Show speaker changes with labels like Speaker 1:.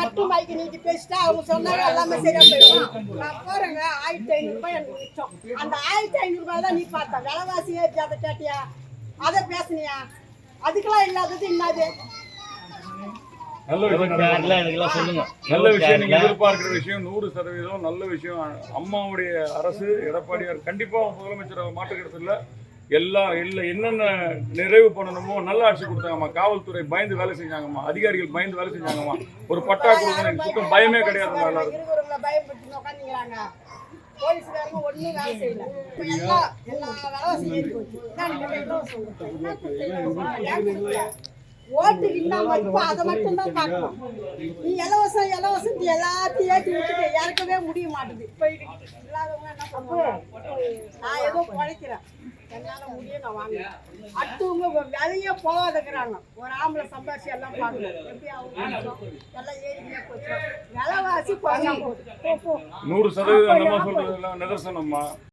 Speaker 1: மட்டும் மைக்கு நீட்டி பேசிட்டா அவங்க சொன்னாங்க எல்லாமே சரியா போயிடும். நான் போறேங்க. ஆயிரத்தி ஐநூறு ரூபாய் எனக்கு மிச்சம். அந்த ஆயிரத்தி ஐநூறு ரூபாய் தான் நீ பார்த்த. விலைவாசி ஏற்றி அதை கேட்டியா? அதை பேசுனியா? அதுக்கெல்லாம் இல்லாதது என்னது?
Speaker 2: நல்ல விஷயம்
Speaker 3: சொல்லுங்க.
Speaker 2: நல்ல நீங்க எதிர்பார்க்கிற விஷயம் நூறு சதவீதம் நல்ல விஷயம். அம்மாவுடைய அரசு எடப்பாடியார் கண்டிப்பா முதலமைச்சர் மாற்றுக்கிறது இல்ல. எல்லா எல்லா என்னென்ன நிறைவு பண்ணணுமோ நல்ல ஆட்சி கொடுத்தாங்கம்மா. காவல்துறை பயந்து வேலை செஞ்சாங்கம்மா. அதிகாரிகள் பயந்து வேலை செஞ்சாங்கம்மா. ஒரு பட்டா கொடுக்கணும் எனக்கு சுத்தம் பயமே கிடையாதும்மா எல்லாருக்கும்.
Speaker 1: போலீஸ்காரங்க வேலை செய்யல. எல்லா எல்லா போச்சு. இல்லாம இப்ப அதை மட்டும் தான் பார்க்கணும். நீ இலவசம் இலவசம் எல்லாத்தையும் ஏற்றி வச்சுட்டு இறக்கவே முடிய இல்லாதவங்க என்ன பண்ணுவாங்க? நான் ஏதோ பழைக்கிறேன் என்னால முடிய நான் வாங்குறேன் அடுத்தவங்க வேலையே போகாதங்கிறாங்க. ஒரு ஆம்பளை சம்பாரிச்சு எல்லாம் பார்க்கணும் எப்படி அவங்க எல்லாம் ஏறிக்கிட்டே போச்சு. விலைவாசி குறைஞ்சா போகுது.
Speaker 2: நூறு சதவீதம் நிதர்சனம்மா.